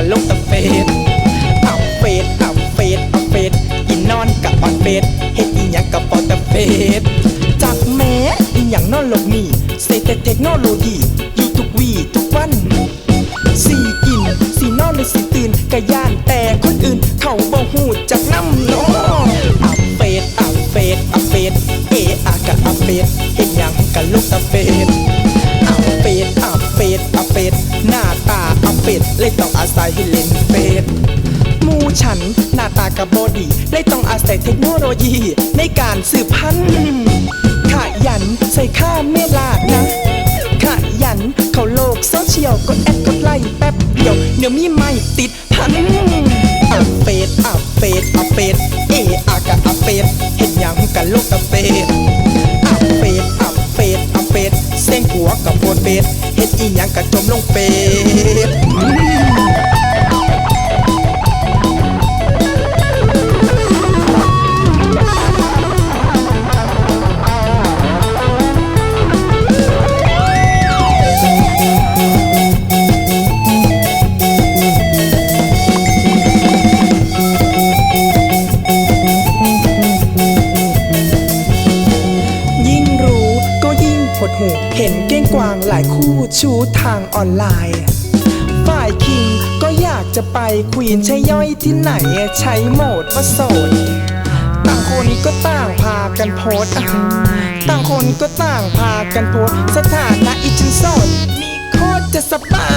กับลงตะเฟดเอาเฟดเอาเฟดเอาเฟดอีนอนกับปอนเฟดเฮ็ดอีหยังกับปอตะเฟดจากแม้อีหยังนอนหลบหนีเซรษเทคโนโลยีอยู่ทุกวีทุกวันสี่กินสี่นอนเลยสี่ตื่นกะย่านแต่คนอื่นเขาบ่หูจักน้ำนอเอาเฟดเอาเฟดเอาเฟดเออากะเอาเฟดเฮ็ดหยังกับลูกตะเฟดเอาเฟดเอาเฟดเอาเฟดหน้า ตาอัปเฟดเลยต้องอาศัยให้เล่นเฟดหมูฉันหน้าตากับบอดีเลยต้องอาศัยเทคโนโลยีในการสืบพันธุ์ขยันใส่ค่าเมลาดนะขยันเข้าโลกโซเชียลกดแอดกดไลค์แป๊บเดียวเดี๋ยวมีไม่ติดพันอัปเฟดอัปเฟดอัปเฟดเออากะอัปเฟดเห็นยังกันโลกตะเฟด เส้นหัวกับโฟดเฟดเฮ็ดอีหยังกะจมลงเฟด ดหู เห็นเก้งกวางหลายคู่ชูทางออนไลน์ ฝ่ายคิงก็อยากจะไปควีนใช้ย่อยที่ไหนใช้โหมดว่าโสด ต่างคนก็ต่างพากันโพสต่างคนก็ต่างพากันโพสสถานะอีฉันโสด มีโคตรจะสบา